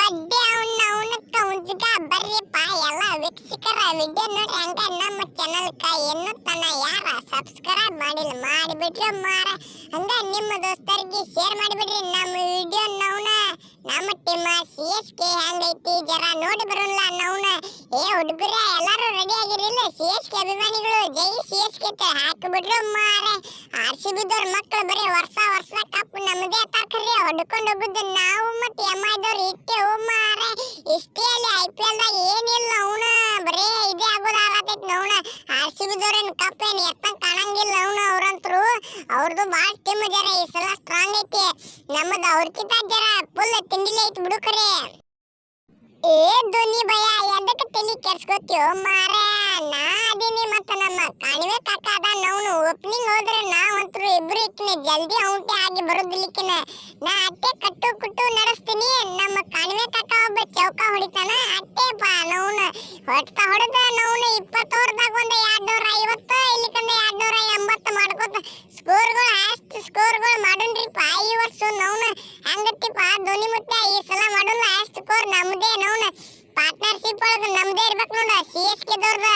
ಅಡ್ಡಿ ಅವನ್ನ ಅವನಕ್ಕ ಉಜ್ಗ ಬರ್ರಿಪ್ಪ ಎಲ್ಲ ವೀಕ್ಷಕರ ವಿಡಿಯೋ ನೋಡಿ ಹಂಗ ನಮ್ಮ ಚಾನಲ್ಕ ಸಬ್ಸ್ಕ್ರೈಬ್ ಮಾರ. ಹಂಗ ನಿಮ್ಮ ಶೇರ್ ಮಾಡಿಬಿಡ್ರಿ, ನಮ್ಮ ವಿಡಿಯೋ ನವ್ನ. ನಮ್ಮ ಟೀಮ ಸಿ ಎಸ್ ನೋಡಿ ಬರೋಲ್ಲ ನವ್ನ. ಏ ಹುಡುಗರ ಆಗಿರಿಲ್ಲ ಸಿ ಎಸ್ ಕೆ ಅಭಿಮಾನಿಗಳು, ಜೈ ಸಿ ಎಸ್ ಕೆ ಹಾಕಿಬಿಡ್ರು ಮಾರ. ಆರ್ ಸಿ ಬಿದವ್ರ ಮಕ್ಕಳು ಬರೀ ವರ್ಷ ವರ್ಷ ಕಪ್ ನಮ್ಮದೇ ತರ್ಕರಿ, ಹೊಡ್ಕೊಂಡು ಹೋಗುದು ನಾವು ಮತ್ತೆ ಎಂ ಐದವ್ರು ಇಟ್ಟೆ ಮಾರೆ. ಇಷ್ಟೇ ಅಲ್ಲಿ ಐ ಪಿ ಎಲ್ ದಾಗ ಏನಿಲ್ಲ ಅವನ. ಬರೇ ಇದೇ ಆಗೋದು ಆಗತೈತಿ ನೋಣ ಆರ್ ಸಿ ಬಿದವ್ರೇನು ಕಪ್ ಏನು ಎತ್ತಂಗ್ ಕಾಣಂಗಿಲ್ಲ ಅವನು ಅವ್ರಂತ್ರು. ಅವ್ರದ್ದು ಭಾಳ ಟೀಮ್ ಜರ ಈ ಸಲ ಸ್ಟ್ರಾಂಗ್ ಐತಿ. ನಮ್ಮದು ಅವ್ರಕಿಂತ ಜರ ಫುಲ್ ತಿಂಡಿಲಿ ಐತಿ ಬಿಡು ಖರೆ. ಏ ಧ್ವನಿ ಭಯ ಎದಕ್ಕೆ ತಲೆ ಕೆಡ್ಸ್ಕೊತೀವೋ ಮಾರ. ನಾ ಅದೀನಿ ಮತ್ತ ನಮ್ಮ ಕಾಣಿವೆ ಕಾಕ ಅದ ನಾವು ಓಪನಿಂಗ್ ಹೋದ್ರೆ ನಾವಂತ್ರು ಇಬ್ರು ಇಕ್ಕಿನ ಜಲ್ದಿ ಔಂಟಿ ಆಗಿ ಬರೋದಿಲ್ಲಿಕ್ಕಿನ ನಾ ಅಟ್ಟೆ ಕಟ್ಟು ಕುಟ್ಟು ನಡೆಸ್ತೀನಿ. ನಮ್ಮ ಕಾಣಿವೆ ಕಾಕ ಒಬ್ಬ ಚೌಕ ಹೊಡಿತಾನ. ಅಟ್ಟೆ ಬಾ ನೌನ ಹೊಡ್ತ ಹೊಡೆದ ನೌನ ಇಪ್ಪತ್ತೋರ್ದಾಗ ಒಂದು ಎರಡ್ನೂರ ಐವತ್ತು, ಇಲ್ಲಿಕಂದ ಎರಡ್ನೂರ ಎಂಬತ್ತು ಮಾಡ್ಕೋತ. ಸ್ಕೋರ್ಗಳು ಅಷ್ಟು ಸ್ಕೋರ್ಗಳು ಮಾಡೋಣ್ರಿಪ್ಪ ಈ ವರ್ಷ ನೌನ ಹಂಗತ್ತಿಪ್ಪ ಧ್ವನಿ ಮುತ್ತ ಈ ಸಲ ಮಾಡೋಲ್ಲ. ಅಷ್ಟು ಸ್ಕೋರ್ ನಮ್ಮದೇ ನೌನ ಪಾರ್ಟ್ನರ್ಶಿಪ್ ಒಳಗ ನಮ್ದೇ ಇರ್ಬೇಕು ನೋಡ ಸಿ ಎಸ್ ಕೆ ದವ್ರದ.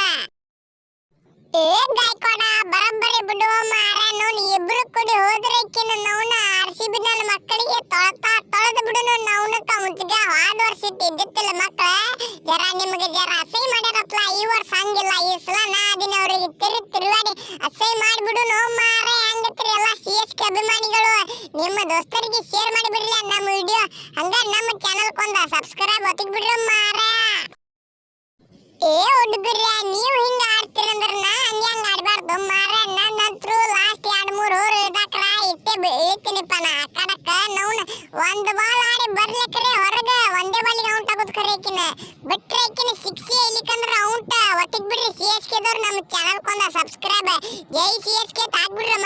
ಏ, ಗಾಯ್ಕೋಡ ಬರಬ್ಬರಿ ಬಿಡುವ ಮಾರ ನೋಡಿ, ಇಬ್ರು ಕೂಡಿ ಹೋದ್ರೆ ಕಿನ್ನ ನೌನ ಆರ್ ಸಿ ಬಿ ನನ್ನ ಮಕ್ಕಳಿಗೆ ತೊಳ್ತಾ ತೊಳೆದು ಬಿಡುನು ನೌನ ಮುಚ್ಚಿಗ ಹೋದ ವರ್ಷ ಇದ್ದಿತ್ತಿಲ್ಲ ಮಕ್ಕಳ ಜರ ನಿಮಗೆ ಜರ ಅಸಹ್ಯ ಮಾಡ್ಯಾರಪ್ಲ, ಈ ವರ್ಷ ಹಂಗಿಲ್ಲ, ಈ ಸಲ ನಾ ದಿನ ಅವರಿಗೆ ತಿರು ತಿರುವಾಡಿ ಅಸಹ್ಯ ಮಾಡಿಬಿಡು ನೋ ಮಾರ ಹೆಂಗತ್ರಿ ಎಲ್ಲ ಸಿ ಎಸ್ ಕೆ ಅಭಿಮಾನಿಗಳು. ನಿಮ್ಮ ದೋಸ್ತರಿಗೆ ಶೇರ್ ಮಾಡಿಬಿಡ್ರಿ ನಮ್ಮ ವಿಡಿಯೋ ಹಂಗ ನಮ್ಮ ಚಾನಲ್ ಕೊಂದ ಸಬ್ಸ್ಕ್ರೈಬ್ ಒತ್ತಿಗೆ ಬಿಡ್ರಿ ಮಾರ ಏ, ಹುಡುಗರ್ಯ, ನೀವು ಹಿಂಗ ಆಡ್ತೀರಂದ್ರ ನಾ ಹಂಗೆ ಹಂಗ ಆಡ್ಬಾರ್ದು. ಮಾರ ನನ್ನಂತ್ರು ಲಾಸ್ಟ್ ಎರಡು, ಮೂರು ಓವರ್ ಇದಾಕಡ ಇಟ್ಟೆ ಇಳಿತೀನಿಪ್ಪ ನಾ. ಕಡಕ ನೌನ್ ಒಂದ್ ಬಾಲ್ ಆಡಿ ಬರ್ಲಿಕ್ರೆ ಹೊರಗ. ಒಂದೇ ಬಾಲಿಗೆ ಔಟ್ ಆಗೋದು ಖರೆ ಆಕಿನ. ಬಿಟ್ರೆ ಆಕಿನ ಸಿಕ್ಸ್ ಇಲಿಕಂದ್ರ ಔಟ್ ಒತ್ತಿಗ್ ಬಿಡ್ರಿ ಸಿ ಎಸ್ ಕೆ ದವ್ರು ನಮ್ಮ ಚಾನಲ್ ಕೊಂದ ಸಬ್ಸ್ಕ್ರೈಬ್ ಜೈ ಸಿ ಎಸ್ ಕೆ ತಾಕ್ಬಿಡ್ರಿ